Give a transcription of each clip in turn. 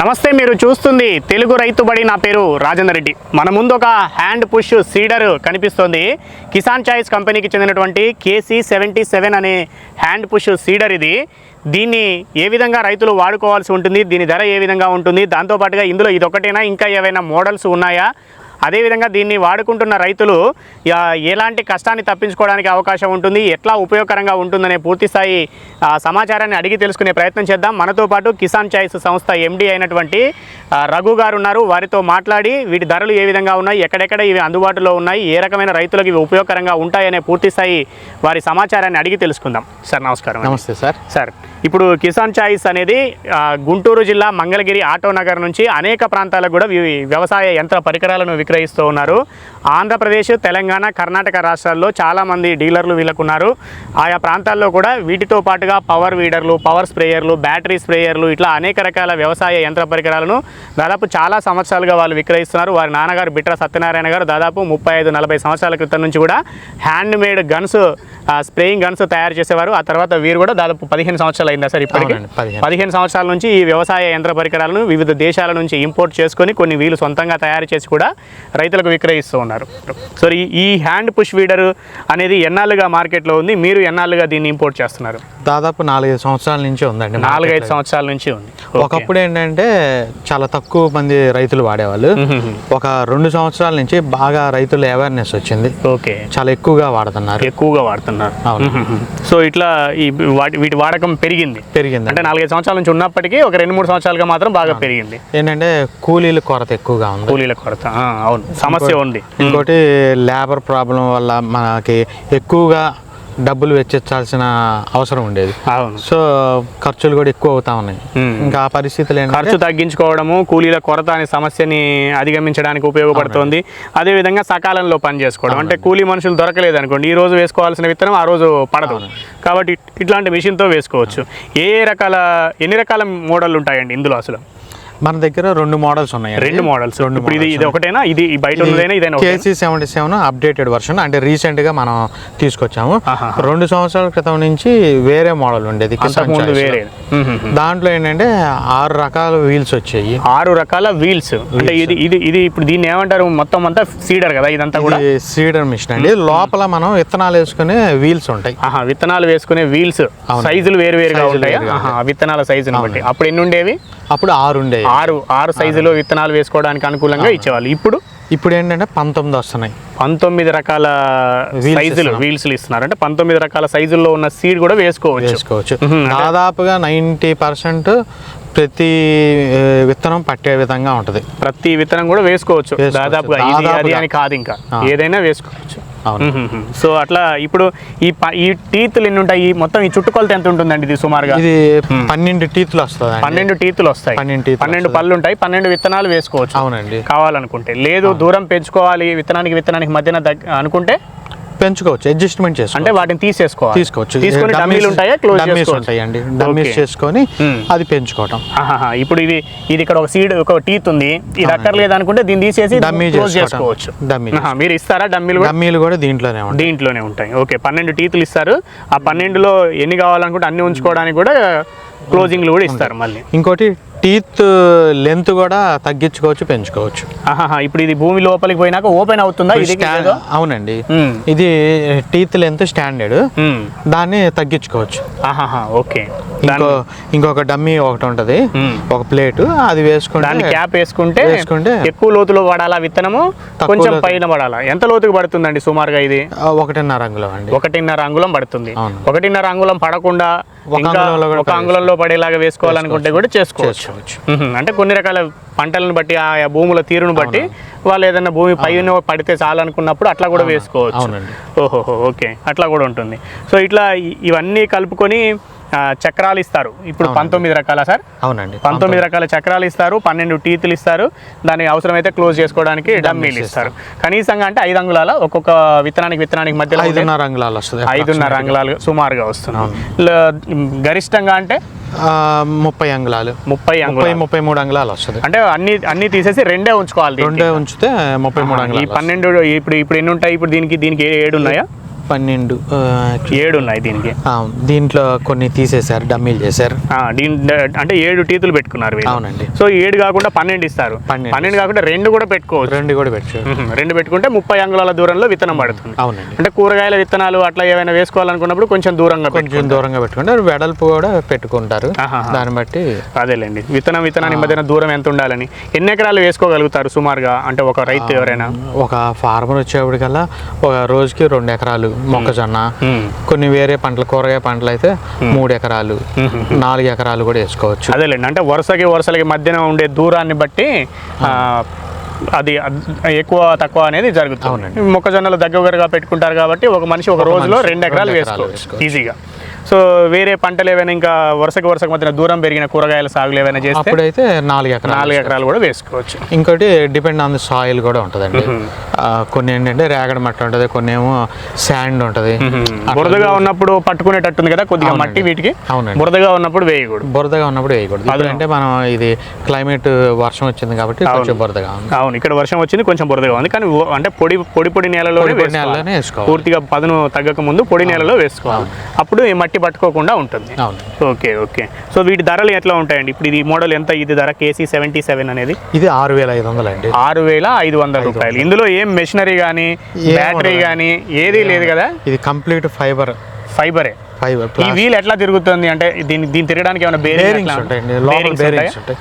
నమస్తే మీరు చూస్తుంది తెలుగు రైతుబడి నా పేరు రాజేందర్ రెడ్డి. మన ముందు ఒక హ్యాండ్ పుష్ సీడర్ కనిపిస్తోంది. కిసాన్ చాయిస్ కంపెనీకి చెందినటువంటి కేసీ సెవెంటీ సెవెన్ అనే హ్యాండ్ పుష్ సీడర్ ఇది. దీన్ని ఏ విధంగా రైతులు వాడుకోవాల్సి ఉంటుంది? దీని ధర ఏ విధంగా ఉంటుంది? దాంతోపాటుగా ఇందులో ఇదొకటేనా ఇంకా ఏవైనా మోడల్స్ ఉన్నాయా? అదేవిధంగా దీన్ని వాడుకుంటున్న రైతులు ఎలాంటి కష్టాన్ని తప్పించుకోవడానికి అవకాశం ఉంటుంది ఎట్లా ఉపయోగకరంగా ఉంటుందనే పూర్తి స్థాయి ఆ, సమాచారాన్ని అడిగి తెలుసుకునే ప్రయత్నం చేద్దాం. మనతో పాటు కిసాన్ చాయిస్ సంస్థ ఎండి అయినటువంటి రఘు గారు ఉన్నారు. వారితో మాట్లాడి వీటి ధరలు ఏ విధంగా ఉన్నాయి ఎక్కడెక్కడ ఇవి అందుబాటులో ఉన్నాయి ఏ రకమైన రైతులకు ఇవి ఉపయోగకరంగా ఉంటాయనే పూర్తి స్థాయి వారి సమాచారాన్ని అడిగి తెలుసుకుందాం. సార్ నమస్కారం. నమస్తే సార్. సార్ ఇప్పుడు కిసాన్ చాయిస్ అనేది గుంటూరు జిల్లా మంగళగిరి ఆటో నగర్ నుంచి అనేక ప్రాంతాలకు కూడా వ్యవసాయ యంత్ర పరికరాలను విక్రయిస్తూ ఉన్నారు. ఆంధ్రప్రదేశ్ తెలంగాణ కర్ణాటక రాష్ట్రాల్లో చాలామంది డీలర్లు వీళ్ళకు ఉన్నారు ఆయా ప్రాంతాల్లో కూడా వీటితో పాటుగా పవర్ వీడర్లు పవర్ స్ప్రేయర్లు బ్యాటరీ స్ప్రేయర్లు ఇట్లా అనేక రకాల వ్యవసాయ యంత్ర పరికరాలను దాదాపు చాలా సంవత్సరాలుగా వాళ్ళు విక్రయిస్తున్నారు. వారి నాన్నగారు బిట్ర సత్యనారాయణ గారు దాదాపు ముప్పై ఐదు నలభై సంవత్సరాల క్రితం నుంచి కూడా hand made guns spraying guns తయారు చేసేవారు. ఆ తర్వాత వీరు కూడా దాదాపు పదిహేను సంవత్సరాలు అయిందా సార్ ఇప్పటికి? అవునండి, 15. పదిహేను సంవత్సరాల నుంచి ఈ వ్యవసాయ యంత్ర పరికరాలను వివిధ దేశాల నుంచి ఇంపోర్ట్ చేసుకొని కొన్ని వీళ్ళు సొంతంగా తయారు చేసి కూడా రైతులకు విక్రయిస్తూ ఉన్నారు. సో ఈ హ్యాండ్ పుష్ వీడర్ అనేది ఎన్నాళ్ళుగా మార్కెట్లో ఉంది? మీరు ఎన్నాళ్ళుగా దీన్ని ఇంపోర్ట్ చేస్తున్నారు? దాదాపు నాలుగైదు సంవత్సరాల నుంచి ఉందండి నాలుగైదు. సంవత్సరాల నుంచి ఉంది. ఒకప్పుడు ఏంటంటే చాలా తక్కువ మంది రైతులు వాడేవాళ్ళు. ఒక రెండు సంవత్సరాల నుంచి బాగా రైతుల అవేర్నెస్ వచ్చింది. ఓకే చాలా ఎక్కువగా వాడుతున్నారు. ఎక్కువగా వాడుతున్నారు. సో ఇట్లా ఈ వాటి వీటి వాడకం పెరిగింది. పెరిగింది అంటే నాలుగైదు సంవత్సరాల నుంచి ఉన్నప్పటికీ ఒక రెండు మూడు సంవత్సరాలుగా మాత్రం బాగా పెరిగింది. ఏంటంటే కూలీల కొరత ఎక్కువగా ఉంది. కూలీల కొరత. అవును సమస్య ఉంది. ఇంకోటి లేబర్ ప్రాబ్లం వల్ల మనకి ఎక్కువగా డబ్బులు వెచ్చించాల్సిన అవసరం ఉండేది. అవును. సో ఖర్చులు కూడా ఎక్కువ అవుతా ఉన్నాయి. ఇంకా ఆ పరిస్థితులు ఖర్చు తగ్గించుకోవడము కూలీల కొరత అనే సమస్యని అధిగమించడానికి ఉపయోగపడుతుంది. అదేవిధంగా సకాలంలో పని చేసుకోవడం. అంటే కూలీ మనుషులు దొరకలేదు అనుకోండి ఈ రోజు వేసుకోవాల్సిన విత్తనం ఆ రోజు పడదు. కాబట్టి ఇట్- ఇట్లాంటి మిషన్తో వేసుకోవచ్చు. ఏ ఏ రకాల ఎన్ని రకాల మోడల్ ఉంటాయండి ఇందులో అసలు? మన దగ్గర రెండు మోడల్స్ ఉన్నాయి రెండు మోడల్స్ ఇప్పుడు ఇది ఇది ఒకటేనా? ఇది బయట ఉన్నదైనా ఇదైనా? KC seventy seven updated version అంటే రీసెంట్గా మనం తీసుకొచ్చాము. రెండు సంవత్సరాల క్రితం నుంచి వేరే మోడల్ ఉండేది. వేరే. దాంట్లో ఏంటంటే ఆరు రకాల వీల్స్ వచ్చాయి. ఆరు రకాల వీల్స్ అంటే ఇది ఇది ఇది ఇప్పుడు దీన్ని ఏమంటారు? మొత్తం అంతా సీడర్ కదా? ఇదంతా కూడా? సీడర్ మిషన్ అండి. లోపల మనం విత్తనాలు వేసుకునే వీల్స్ ఉంటాయి. ఆహా విత్తనాలు వేసుకునే వీల్స్. సైజులు వేరు వేరుగా ఉంటాయా? విత్తనాల సైజుని బట్టి. అప్పుడు ఎన్ని ఉండేవి? అప్పుడు ఆరు ఉండేవి ఆరు ఆరు సైజులో విత్తనాలు వేసుకోవడానికి అనుకూలంగా ఇచ్చేవాళ్ళు. ఇప్పుడు? ఇప్పుడు ఏంటంటే పంతొమ్మిది వస్తున్నాయి. పంతొమ్మిది రకాల సైజులు ఇస్తున్నాం. వీల్స్ ఇస్తున్నారు. అంటే పంతొమ్మిది రకాల సైజుల్లో ఉన్న సీడ్ కూడా వేసుకోవచ్చు. వేసుకోవచ్చు. దాదాపుగా నైంటీ పర్సెంట్ ప్రతి విత్తనం పట్టే విధంగా ఉంటది. ప్రతి విత్తనం కూడా వేసుకోవచ్చు. దాదాపుగా ఇది అది దాదాపుగా. అని కాదు ఇంకా. ఏదైనా వేసుకోవచ్చు. సో అట్లా ఇప్పుడు ఈ ఈ టీతులు ఎన్ని ఉంటాయి? ఈ మొత్తం ఈ చుట్టుకొలత ఎంత ఉంటుందండి ఇది సుమారుగా? ఇది పన్నెండు టీతులు వస్తుంది పన్నెండు టీతులు వస్తాయి. పన్నెండు పన్నెండు పళ్ళు ఉంటాయి. పన్నెండు విత్తనాలు వేసుకోవచ్చు. అవునండి. కావాలనుకుంటే. లేదు దూరం పెంచుకోవాలి విత్తనానికి విత్తనానికి మధ్యన అనుకుంటే పెంచుకోవచ్చు అడ్జస్ట్మెంట్ చేసుకోవచ్చు. అంటే వాటిని తీసేసుకోవాలి. తీసుకోవచ్చు. తీసుకొని డమ్మీలు ఉంటాయా? క్లోజ్ చేసుకోవచ్చు ఉంటాయండి. డమ్మీస్. చేసుకొని. అది పెంచుకోవటం. ఇప్పుడు ఇది ఇది ఇక్కడ ఒక సీడ్ ఒక టీత్ ఉంది. ఇది అక్కర్లేదు అనుకుంటే దీన్ని తీసేసి డమ్మీ. చేసుకోవచ్చు. డమ్మీ మీరు ఇస్తారా? డమ్మీలు కూడా? డమ్మీలు కూడా దీంట్లోనే ఉంటాయి. దీంట్లోనే ఉంటాయి. ఓకే. పన్నెండు టీతులు ఇస్తారు. ఆ పన్నెండులో ఎన్ని కావాలనుకుంటే అన్ని ఉంచుకోవడానికి కూడా క్లోజింగ్లు కూడా ఇస్తారు మళ్ళీ. ఇంకోటి టీత్ లెంత్ కూడా తగ్గించుకోవచ్చు పెంచుకోవచ్చు. ఇప్పుడు ఇది భూమి లోపలికి పోయినాక ఓపెన్ అవుతుందా ఇది? అవునండి. ఇది టీత్ లెంత్ స్టాండర్డ్. దాన్ని తగ్గించుకోవచ్చు ఓకే ఇంకో ఇంకొక డమ్మీ ఒకటి ఉంటది. ఒక ప్లేట్ అది వేసుకుంటే క్యాప్ వేసుకుంటే వేసుకుంటే ఎక్కువ లోతులో పడాలా విత్తనము కొంచెం. పైన పడాలా ఎంత లోతుకు పడుతుందండి సుమారుగా ఇది ఒకటిన్నర అంగుళం అండి ఒకటిన్నర అంగుళం పడుతుంది. ఒకటిన్నర అంగుళం పడకుండా ఒక అంగుళంలో పడేలాగా వేసుకోవాలనుకుంటే కూడా చేసుకోవచ్చు. అంటే కొన్ని రకాల పంటలను బట్టి ఆ భూముల తీరును బట్టి వాళ్ళు ఏదైనా భూమి పైన పడితే చాలనుకున్నప్పుడు అట్లా కూడా వేసుకోవచ్చు. ఓహోహో ఓకే. అట్లా కూడా ఉంటుంది. సో ఇట్లా ఇవన్నీ కలుపుకొని చక్రాలు ఇస్తారు. ఇప్పుడు పంతొమ్మిది రకాల సార్? అవునండి. పంతొమ్మిది రకాల చక్రాలు ఇస్తారు. పన్నెండు టీతులు ఇస్తారు. దాన్ని అవసరమైతే క్లోజ్ చేసుకోవడానికి డమ్మీలు ఇస్తారు. కనీసంగా అంటే ఐదు అంగుళాల ఒక్కొక్క విత్తనానికి విత్తనానికి మధ్యలో ఐదున్నర అంగుళాలు వస్తుంది. ఐదున్నర అంగుళాలు సుమారుగా వస్తుంది. ల- గరిష్టంగా అంటే? ముప్పై అంగుళాలు. ముప్పై ముప్పై అంగుళాలు. ముప్పై మూడు అంగుళాలు వస్తుంది. అంటే అన్ని అన్ని తీసేసి రెండే ఉంచుకోవాలి. రెండే ఉంచితే ముప్పై మూడు ఈ అంగుళాలు పన్నెండు ఇప్పుడు ఇప్పుడు ఎన్ని ఉంటాయి? ఇప్పుడు దీనికి దీనికి ఏడు ఉన్నాయా? పన్నెండు ఏడు ఉన్నాయి దీనికి. దీంట్లో కొన్ని తీసేశారు డమ్మీలు చేశారు. దీని అంటే ఏడు టీతులు పెట్టుకున్నారు. అవునండి. సో ఏడు కాకుండా పన్నెండు ఇస్తారు. పన్నెండు కాకుండా రెండు కూడా పెట్టుకోవచ్చు. రెండు కూడా మ్మ్. రెండు పెట్టుకుంటే ముప్పై అంగుళాల దూరంలో విత్తనం పడుతుంది. అవునండి. అంటే కూరగాయల విత్తనాలు అట్లా ఏమైనా వేసుకోవాలనుకున్నప్పుడు కొంచెం దూరంగా కొంచెం దూరంగా పెట్టుకుంటారు. వెడల్పు కూడా పెట్టుకుంటారు. దాన్ని బట్టి అదేలేండి. విత్తనం విత్తనాన్ని మధ్యన దూరం ఎంత ఉండాలని ఎన్ని ఎకరాలు వేసుకోగలుగుతారు సుమారుగా? అంటే ఒక రైతు ఎవరైనా? ఒక ఫార్మర్ వచ్చేప్పటికల్లా ఒక రోజుకి రెండు ఎకరాలు మొక్కజొన్న. కొన్ని వేరే పంటలు కూరగాయ పంటలు అయితే మూడు ఎకరాలు నాలుగు ఎకరాలు కూడా వేసుకోవచ్చు. అదేలేండి. అంటే వరుసకి వరుసలకి మధ్యన ఉండే దూరాన్ని బట్టి అది ఎక్కువ తక్కువ అనేది జరుగుతుంది. మొక్కజొన్నలు దగ్గరగా పెట్టుకుంటారు కాబట్టి ఒక మనిషి ఒక రోజులో రెండు ఎకరాలు వేసుకోవచ్చు. ఈజీగా సో వేరే పంటలు ఏవైనా ఇంకా వరుసకి వరుసకి మధ్యన దూరం పెరిగిన కూరగాయల సాగులు ఏవైనా చేస్తే అప్పుడైతే నాలుగు ఎకరాలు నాలుగు ఎకరాలు కూడా వేసుకోవచ్చు. ఇంకోటి డిపెండ్ ఆన్ ది సాయిల్ కూడా ఉంటుందండి. కొన్ని ఏంటంటే రేగడి మట్టి ఉంటుంది కొన్ని ఏమో శాండ్ ఉంటుంది. బురదగా ఉన్నప్పుడు పట్టుకునేటట్టుంది కదా కొద్దిగా మట్టి వీటికి. అవునండి. బురదగా ఉన్నప్పుడు వేయకూడదు. బురదగా ఉన్నప్పుడు వేయకూడదు. ఎందుకంటే మనం ఇది క్లైమేట్ వర్షం వచ్చింది కాబట్టి కొంచెం బురదగా ఉంది. అవును ఇక్కడ వర్షం వచ్చింది కొంచెం బురదగా ఉంది. కానీ అంటే పొడి పొడి పొడి నేలలో నేలలోనే వేసుకోవాలి. పూర్తిగా పదును తగ్గక ముందు పొడి నేలలో వేసుకోవాలి. అప్పుడు ఈ మట్టి పట్టుకోకుండా ఉంటుంది. అవును. Okay okay. సో వీటి ధరలు ఎట్లా ఉంటాయండి? ఇప్పుడు ఇది మోడల్ ఎంత? ఇది ధర? కేసీ సెవెంటీ సెవెన్ అనేది. ఇది ఆరు వేల ఐదు వందలు అండి ఆరు వేల ఐదు వందల రూపాయలు. ఇందులో ఏం మెషినరీ కానీ బ్యాటరీ. కానీ ఏదీ లేదు కదా? ఇది కంప్లీట్ ఫైబర్. ఫైబరే. ఫైబర్ ఈ వీల్ ఎట్లా తిరుగుతుంది అంటే దీన్ని దీన్ని తిరగడానికి ఏమైనా బేరింగ్స్ ఉంటాయండి లోపల బేరింగ్స్ ఉంటాయి?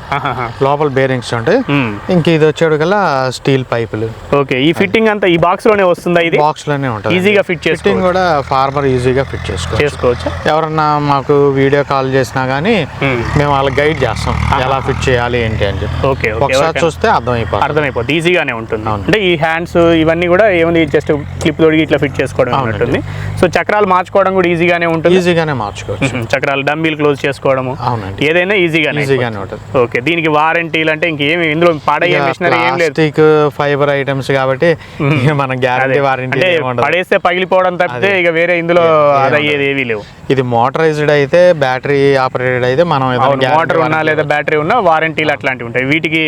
లోపల బేరింగ్స్ ఉంటాయి. Hmm. ఇంక ఇది వచ్చేటికల్లా స్టీల్ పైపులు ఓకే ఈ ఫిట్టింగ్ అంతా ఈ బాక్స్లోనే వస్తుందా ఇది? బాక్స్లోనే ఉంటుంది. ఈజీగా ఫిట్ ఫిట్టింగ్ కూడా ఫార్మర్ ఈజీగా ఫిట్ చేసుకోవచ్చు. చేసుకోవచ్చు? ఎవరన్నా మాకు వీడియో కాల్ చేసినా కానీ మేము వాళ్ళకి గైడ్ చేస్తాం. ఎలా ఫిట్ చేయాలి ఏంటి అని చెప్పి. ఓకే ఓకే ఒకసారి చూస్తే అర్థమైపోతుంది. అర్థమైపోతుంది ఈజీగానే ఉంటుంది. అంటే ఈ హ్యాండ్స్ ఇవన్నీ కూడా ఏముంది? జస్ట్ క్లిప్ తొడిగి ఇట్లా ఫిట్ చేసుకోవడం. ఉంటుంది సో చక్రాలు మార్చుకోవడం కూడా ఈజీగానే ఉంటుంది. ఈజీగానే మార్చుకోవచ్చు. చక్రాలు డమ్మీలు క్లోజ్ చేసుకోవడము. అవునండి. ఏదైనా ఈజీగానే ఈజీగానే ఉంటుంది. ఓకే దీనికి వారంటీలు అంటే ఇంకేమి? ఇందులో పాడయ్యే మిషనరీ ఏం లేదు. ప్లాస్టిక్ ఫైబర్ ఐటమ్స్ కాబట్టి మన గ్యారంటీ వారంటీ పడేస్తే పగిలిపోవడం తప్పితే ఇక వేరే ఇందులో అదయ్యేది ఏవీ లేవు. ఇది మోటరైజ్డ్ అయితే బ్యాటరీ ఆపరేటెడ్ అయితే మనం మోటార్ ఉన్నా లేదా బ్యాటరీ ఉన్నా వారంటీలు అట్లాంటివి ఉంటాయి. వీటికి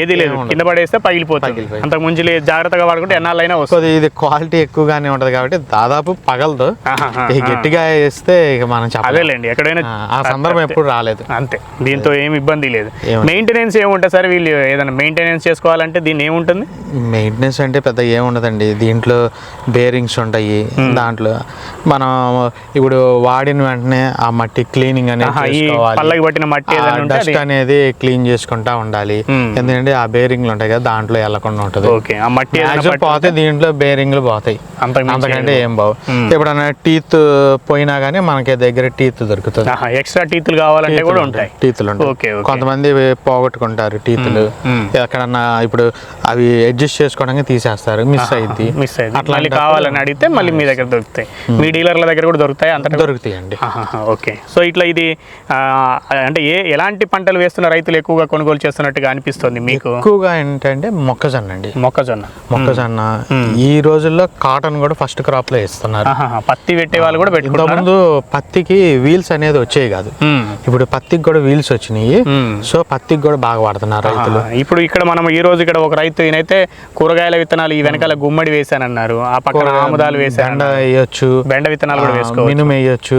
ఏది లేదు. కింద పడేస్తే పగిలిపోతుంది. అంతకు ముందు జాగ్రత్తగా వాడుకుంటే ఎన్నాళ్ళైనా వస్తుంది. ఇది క్వాలిటీ ఎక్కువగానే ఉంటది కాబట్టి దాదాపు పగలదు. గట్టిగా వేస్తే ఇక మనం అదేలేండి ఎక్కడైనా ఆ, సందర్భం ఎప్పుడు రాలేదు. అంతే దీంతో ఏమి ఇబ్బంది లేదు? మెయింటెనెన్స్ ఏముంటుంది సార్? వీళ్ళు ఏదైనా మెయింటెనెన్స్ చేసుకోవాలంటే దీన్ని ఏముంటుంది? మెయింటెనెన్స్ అంటే పెద్ద ఏముండదండి దీంట్లో బేరింగ్స్ ఉంటాయి. దాంట్లో మనం ఇప్పుడు వాడిన వెంటనే ఆ మట్టి క్లీనింగ్ అనేది పల్లకి పట్టిన మట్టి డస్ట్ అనేది క్లీన్ చేసుకుంటా ఉండాలి. Hmm. ఎందుకంటే ఆ బేరింగ్లు ఉంటాయి కదా దాంట్లో వెళ్ళకుండా ఉంటుంది. ఓకే ఆ మట్టి పోతే దీంట్లో బేరింగ్లు పోతాయి. అంతకంటే ఏం బావు Hmm. ఎప్పుడన్నా టీత్ పోయినా కానీ మనకి దగ్గర టీత్ దొరుకుతుంది. ఎక్స్ట్రా టీతులు కావాలంటే కూడా ఉంటాయి. టీతులు ఉంటాయి. కొంతమంది పోగొట్టుకుంటారు టీతులు. ఎక్కడన్నా ఇప్పుడు అవి అడ్జస్ట్ చేసుకోవడానికి తీసేస్తారు. మిస్ అయింది మిస్ అయింది మళ్ళీ కావాలని అడిగితే మళ్ళీ మీ దగ్గర దొరుకుతాయి. మీ డీలర్ల దగ్గర కూడా దొరుకుతాయి? అంతటా దొరుకుతాయండి. ఆహాహా, ఓకే. సో ఇట్లా ఇది అంటే ఏ ఎలాంటి పంటలు వేస్తున్న రైతులు ఎక్కువగా కొనుగోలు చేస్తున్నట్టుగా అనిపిస్తుంది మీకు? ఎక్కువగా ఏంటంటే మొక్కజొన్న అండి. మొక్కజొన్న. మొక్కజొన్న. ఈ రోజుల్లో కాటన్ కూడా ఫస్ట్ క్రాప్లో ఇస్తున్నారు ఆహాహా, పత్తి పెట్టే వాళ్ళు కూడా పెట్టుకుంటారు ఇంతకుముందు పత్తికి వీల్స్ అనేది వచ్చేవి కాదు. ఇప్పుడు పత్తికి కూడా వీల్స్ వచ్చినాయి. సో పత్తికి కూడా బాగా వాడుతున్నారు రైతులు. ఇప్పుడు ఇక్కడ మనం ఈ రోజు ఇక్కడ ఒక రైతు ఈయనైతే కూరగాయల విత్తనాలు ఈ వెనకాల గుమ్మడి వేసానన్నారు ఆ పక్కన ఆముదాలు బెండ వేసాను వేయొచ్చు బెండ విత్తనాలు కూడా వేసుకోవచ్చు. మినుము వేయొచ్చు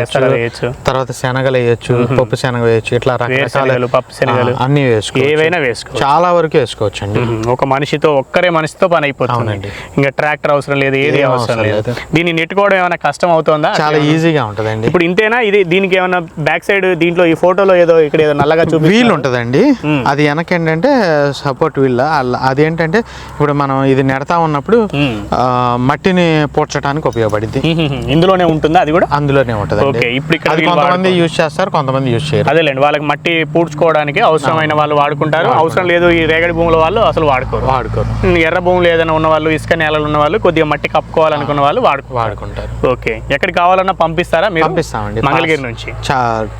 పెసర వేయొచ్చు. తర్వాత శనగలు వేయొచ్చు పప్పు శనగ వేయొచ్చు ఇట్లా రకరకాల పప్పు శనగలు. అన్ని వేసుకోవచ్చు. ఏవైనా వేసుకోవచ్చు. చాలా వరకు వేసుకోవచ్చు అండి. ఒక మనిషితో ఒక్కరే మనిషితో పని అయిపోతుంది. ఇంకా ట్రాక్టర్ అవసరం లేదు ఏది అవసరం లేదు. దీన్ని నెట్టుకోవడం ఏమైనా కష్టం అవుతుందా? చాలా ఈజీగా ఉంటదండి. ఇప్పుడు ఇంతేనా? ఇది దీనికి ఏమైనా బ్యాక్ సైడ్ దీంట్లో ఈ ఫోటోలో ఏదో ఇక్కడ ఏదో నల్లగా చూపి వీల్ ఉంటదండి. అది వెనక ఏంటంటే సపోర్ట్ వీల్ అదేంటంటే ఇప్పుడు మనం ఇది నెడతా ఉన్నప్పుడు మట్టిని పూడ్చడానికి ఉపయోగపడింది ఇందులోనే ఉంటుందా అది కూడా? అందులోనే ఉంటదండి. ఓకే ఇప్పుడు ఇక్కడ కొంతమంది యూజ్ చేస్తారు కొంతమంది యూజ్ చేయరు. అదేలేండి వాళ్ళకి మట్టి పూడ్చుకోవడానికి అవసరమైన వాళ్ళు వాడుకుంటారు. అవసరం లేదు ఈ రేగడి భూముల వాళ్ళు అసలు వాడుకోరు. వాడుకోరు. ఎర్ర భూములు ఏదైనా ఉన్న వాళ్ళు ఇసుక నేలలు ఉన్న వాళ్ళు కొద్దిగా మట్టి కప్పుకోవాలనుకున్న వాళ్ళు వాడుకో వాడుకుంటారు. ఓకే ఎక్కడికి కావాలన్నా కావాలన్నా పంపిస్తారా మీరు? పంపిస్తామండి. మంగళగిరి నుంచి.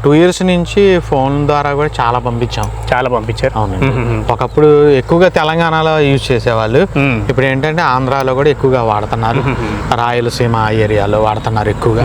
టూ ఇయర్స్ నుంచి ఫోన్ ద్వారా కూడా చాలా పంపించాం. చాలా పంపించారు. అవునండి. మ్మ్. ఒకప్పుడు ఎక్కువగా తెలంగాణలో యూజ్ చేసేవాళ్ళు. ఇప్పుడు ఏంటంటే ఆంధ్రాలో కూడా ఎక్కువగా వాడుతున్నారు. రాయలసీమ ఏరియాలో వాడుతున్నారు ఎక్కువగా.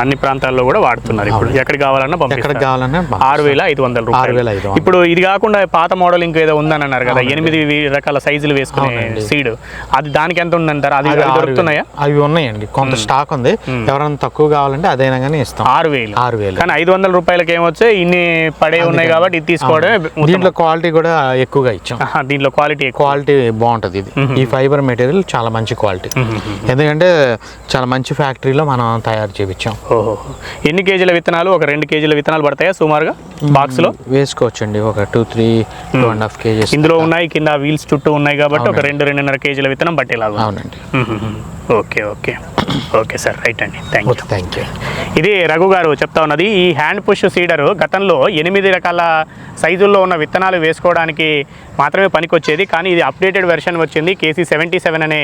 అన్ని ప్రాంతాల్లో కూడా వాడుతున్నారు ఇప్పుడు. ఎక్కడికి కావాలన్నా పంపిస్తారు. కావాలన్నా. ఆరు వేల ఐదు వందల ఆరు వేల ఐదు. ఇప్పుడు ఇది కాకుండా పాత మోడల్ ఇంకేదో ఉందని అన్నారు కదా. ఎనిమిది రకాల సైజులు వేసుకునే. సీడ్. అది దానికి ఎంత ఉందంటారు? అది దొరుకుతున్నాయా. అవి ఉన్నాయండి. కొంత స్టాక్ ఉంది. ఎవరైనా తక్కువ కావాలంటే అదైనా కానీ ఇస్తాం. ఆరు వేలు. ఆరు వేలు. కానీ ఐదు వందల రూపాయలకి ఏమొచ్చాయి ఇన్ని పడే ఉన్నాయి కాబట్టి ఇది తీసుకోవడమే. దీంట్లో క్వాలిటీ కూడా ఎక్కువగా ఇచ్చాం. దీంట్లో క్వాలిటీ క్వాలిటీ బాగుంటుంది ఇది. ఈ ఫైబర్ మెటీరియల్ చాలా మంచి క్వాలిటీ. ఎందుకంటే చాలా మంచి ఫ్యాక్టరీలో మనం తయారు చేయించాం ఎన్ని కేజీల విత్తనాలు? ఒక రెండు కేజీల విత్తనాలు పడతాయా సుమారుగా? బాక్స్లో వేసుకోవచ్చండి. ఒక two three two and half kgs ఇందులో ఉన్నాయి కింద వీల్స్ చుట్టూ ఉన్నాయి కాబట్టి ఒక రెండు రెండున్నర కేజీల విత్తనం పట్టేలాగా. అవునండి. Okay okay. Okay sir right అండి. థ్యాంక్ యూ థ్యాంక్ యూ ఇది రఘు గారు చెప్తా ఉన్నది ఈ హ్యాండ్ పుష్ సీడర్ గతంలో ఎనిమిది రకాల సైజుల్లో ఉన్న విత్తనాలు వేసుకోవడానికి మాత్రమే పనికొచ్చేది. కానీ ఇది అప్డేటెడ్ వెర్షన్ వచ్చింది. కేసీ సెవెంటీ సెవెన్ అనే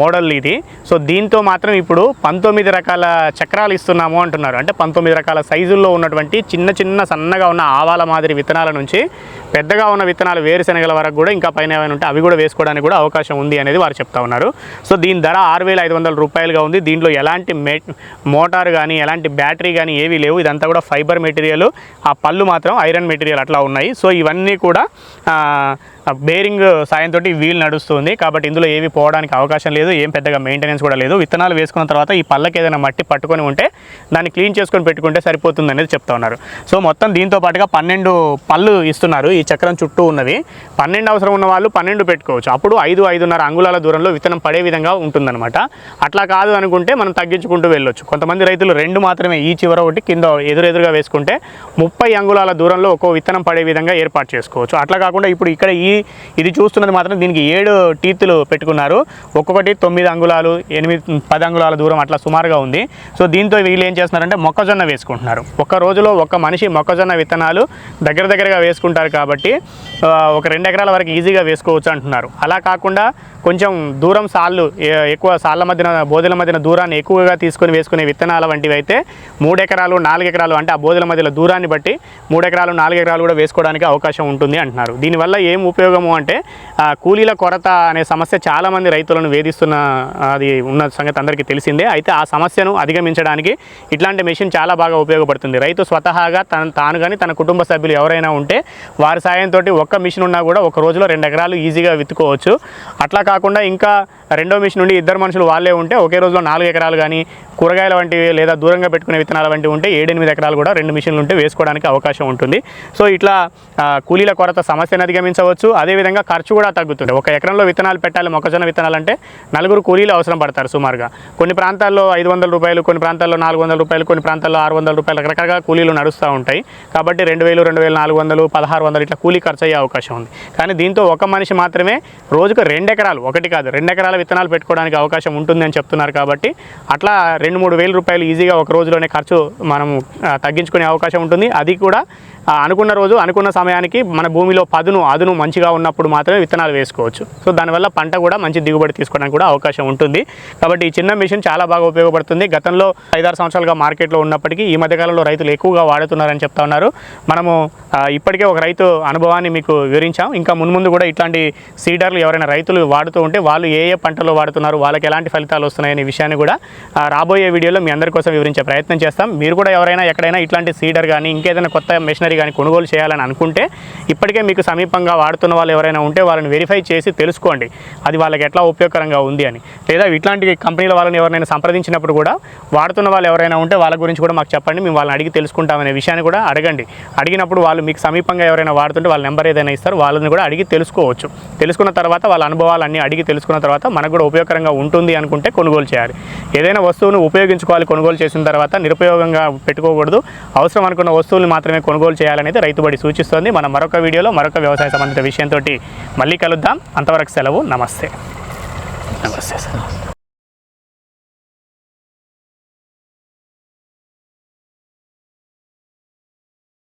మోడల్ ఇది. సో దీంతో మాత్రం ఇప్పుడు పంతొమ్మిది రకాల చక్రాలు ఇస్తున్నాము అంటున్నారు. అంటే పంతొమ్మిది రకాల సైజుల్లో ఉన్నటువంటి చిన్న చిన్న సన్నగా ఉన్న ఆవాల మాదిరి విత్తనాల నుంచి పెద్దగా ఉన్న విత్తనాలు వేరుశనగల వరకు కూడా ఇంకా పైన ఏమైనా ఉంటే అవి కూడా వేసుకోవడానికి కూడా అవకాశం ఉంది అనేది వారు చెప్తా ఉన్నారు. సో దీని ధర ఆరు వేల ఐదు వందల రూపాయలుగా ఉంది. దీంట్లో ఎలాంటి మే మోటార్ కానీ ఎలాంటి బ్యాటరీ కానీ ఏవీ లేవు. ఇదంతా కూడా ఫైబర్ మెటీరియల్. ఆ పళ్ళు మాత్రం ఐరన్ మెటీరియల్ అట్లా ఉన్నాయి. సో ఇవన్నీ కూడా బేరింగ్ సాయంతో వీల్ నడుస్తుంది. కాబట్టి ఇందులో ఏవి పోవడానికి అవకాశం లేదు ఏం పెద్దగా మెయింటెనెన్స్ కూడా లేదు. విత్తనాలు వేసుకున్న తర్వాత ఈ పళ్ళకి ఏదైనా మట్టి పట్టుకొని ఉంటే దాన్ని క్లీన్ చేసుకొని పెట్టుకుంటే సరిపోతుంది అనేది చెప్తా ఉన్నారు. సో మొత్తం దీంతో పాటుగా పన్నెండు పళ్ళు ఇస్తున్నారు ఈ చక్రం చుట్టూ ఉన్నవి. పన్నెండు అవసరం ఉన్న వాళ్ళు పన్నెండు పెట్టుకోవచ్చు. అప్పుడు ఐదు ఐదున్నర అంగుళాల దూరంలో విత్తనం పడే విధంగా ఉంటుందన్నమాట. అట్లా కాదు అనుకుంటే మనం తగ్గించుకుంటూ వెళ్ళొచ్చు. కొంతమంది రైతులు రెండు మాత్రమే ఈ చివర ఒకటి కింద ఎదురెదురుగా వేసుకుంటే ముప్పై అంగుళాల దూరంలో ఒక్కో విత్తనం పడే విధంగా ఏర్పాటు చేసుకోవచ్చు. అట్లా కాకుండా ఇప్పుడు ఇక్కడ ఈ ఇది చూస్తున్నది మాత్రం దీనికి ఏడు టీతులు పెట్టుకున్నారు. ఒక్కొక్కటి తొమ్మిది అంగుళాలు ఎనిమిది పది అంగుళాల దూరం అట్లా సుమారుగా ఉంది. సో దీంతో వీళ్ళు ఏం చేస్తున్నారంటే మొక్కజొన్న వేసుకుంటున్నారు. ఒక్క రోజులో ఒక్క మనిషి మొక్కజొన్న విత్తనాలు దగ్గర దగ్గరగా వేసుకుంటారు కాబట్టి ఒక రెండు ఎకరాల వరకు ఈజీగా వేసుకోవచ్చు అంటున్నారు. అలా కాకుండా కొంచెం దూరం సాళ్ళు ఎక్కువ సాళ్ళ మధ్యన బోధల మధ్యన దూరాన్ని ఎక్కువగా తీసుకొని వేసుకునే విత్తనాల వంటివి అయితే మూడు ఎకరాలు నాలుగు ఎకరాలు అంటే ఆ బోధల మధ్యలో దూరాన్ని బట్టి మూడు ఎకరాలు నాలుగు ఎకరాలు కూడా వేసుకోవడానికి అవకాశం ఉంటుంది అంటున్నారు. దీనివల్ల ఏం ఉపయోగము అంటే కూలీల కొరత అనే సమస్య చాలామంది రైతులను వేధిస్తున్న అది ఉన్న సంగతి అందరికీ తెలిసిందే. అయితే ఆ సమస్యను అధిగమించడానికి ఇట్లాంటి మెషిన్ చాలా బాగా ఉపయోగపడుతుంది. రైతు స్వతహాగా తన తాను కానీ తన కుటుంబ సభ్యులు ఎవరైనా ఉంటే వారి సాయంతో ఒక్క మిషన్ ఉన్నా కూడా ఒక రోజులో రెండు ఎకరాలు ఈజీగా విత్తుకోవచ్చు. అట్లా కాకుండా ఇంకా రెండో మిషన్ నుండి ఇద్దరు మనుషులు వాళ్ళే ఉంటే ఒకే రోజులో నాలుగు ఎకరాలు కానీ కూరగాయల వంటివి లేదా దూరంగా పెట్టుకునే విత్తనాల వంటివి ఉంటే ఏడెనిమిది ఎకరాలు కూడా రెండు మిషన్లు ఉంటే వేసుకోవడానికి అవకాశం ఉంటుంది. సో ఇట్లా కూలీల కొరత సమస్యను అధిగమించవచ్చు. అదేవిధంగా ఖర్చు కూడా తగ్గుతుంది. ఒక ఎకరంలో విత్తనాలు పెట్టాలి మొక్కజొన్న విత్తనాలు అంటే నలుగురు కూలీలు అవసరం పడతారు సుమారుగా. కొన్ని ప్రాంతాల్లో ఐదు వందల రూపాయలు కొన్ని ప్రాంతాల్లో నాలుగు వందల రూపాయలు కొన్ని ప్రాంతాల్లో ఆరు వందల రూపాయలు రకరకాల కూలీలు నడుస్తూ ఉంటాయి. కాబట్టి రెండు వేలు రెండు వేల నాలుగు వందలు పదహారు వందలు ఇట్లా కూలీ ఖర్చు అయ్యే అవకాశం ఉంది. కానీ దీంతో ఒక మనిషి మాత్రమే రోజుకు రెండు ఎకరాలు ఒకటి కాదు రెండు ఎకరాల విత్తనాలు పెట్టుకోవడానికి అవకాశం ఉంటుంది అని చెప్తున్నారు కాబట్టి అట్లా రెండు మూడు వేల రూపాయలు ఈజీగా ఒక రోజులోనే ఖర్చు మనం తగ్గించుకునే అవకాశం ఉంటుంది. అది కూడా అనుకున్న రోజు అనుకున్న సమయానికి మన భూమిలో పదును అదును మంచిగా ఉన్నప్పుడు మాత్రమే విత్తనాలు వేసుకోవచ్చు. సో దానివల్ల పంట కూడా మంచి దిగుబడి తీసుకోవడానికి కూడా అవకాశం ఉంటుంది. కాబట్టి ఈ చిన్న మిషన్ చాలా బాగా ఉపయోగపడుతుంది. గతంలో ఐదారు సంవత్సరాలుగా మార్కెట్లో ఉన్నప్పటికీ ఈ మధ్యకాలంలో రైతులు ఎక్కువగా వాడుతున్నారని చెప్తా ఉన్నారు. మనము ఇప్పటికే ఒక రైతు అనుభవాన్ని మీకు వివరించాం. ఇంకా మున్ముందు కూడా ఇట్లాంటి సీడర్లు ఎవరైనా రైతులు వాడుతూ ఉంటే వాళ్ళు ఏ ఏ పంటలో వాడుతున్నారు వాళ్ళకి ఎలాంటి ఫలితాలు వస్తున్నాయనే విషయాన్ని కూడా రాబోయే వీడియోలో మీ అందరి కోసం వివరించే ప్రయత్నం చేస్తాం. మీరు కూడా ఎవరైనా ఎక్కడైనా ఇట్లాంటి సీడర్ కానీ ఇంకేదైనా కొత్త మెషినరీ కానీ కొనుగోలు చేయాలని అనుకుంటే ఇప్పటికే మీకు సమీపంగా వాడుతున్న వాళ్ళు ఎవరైనా ఉంటే వాళ్ళని వెరిఫై చేసి తెలుసుకోండి. అది వాళ్ళకి ఎట్లా ఉపయోగకరంగా ఉంది అని. లేదా ఇట్లాంటి కంపెనీల వాళ్ళని ఎవరైనా సంప్రదించినప్పుడు కూడా వాడుతున్న వాళ్ళు ఎవరైనా ఉంటే వాళ్ళ గురించి కూడా మాకు చెప్పండి. మేము వాళ్ళని అడిగి తెలుసుకుంటామనే విషయాన్ని కూడా అడగండి. అడిగినప్పుడు వాళ్ళు మీకు సమీపంగా ఎవరైనా వాడుతుంటే వాళ్ళ నెంబర్ ఏదైనా ఇస్తారు. వాళ్ళని కూడా అడిగి తెలుసుకోవచ్చు. తెలుసుకున్న తర్వాత వాళ్ళ అనుభవాలన్నీ అడిగి తెలుసుకున్న తర్వాత మనకు కూడా ఉపయోగకరంగా ఉంటుంది అనుకుంటే కొనుగోలు చేయాలి. ఏదైనా వస్తువును ఉపయోగించుకోవాలి కొనుగోలు చేసిన తర్వాత నిరుపయోగంగా పెట్టుకోకూడదు. అవసరం అనుకున్న వస్తువులు మాత్రమే కొనుగోలు చేయాలనేది రైతుబడి సూచిస్తోంది. మనం మరొక వీడియోలో మరొక వ్యవసాయ సంబంధిత విషయంతో మళ్ళీ కలుద్దాం. అంతవరకు సెలవు. నమస్తే. నమస్తే సార్.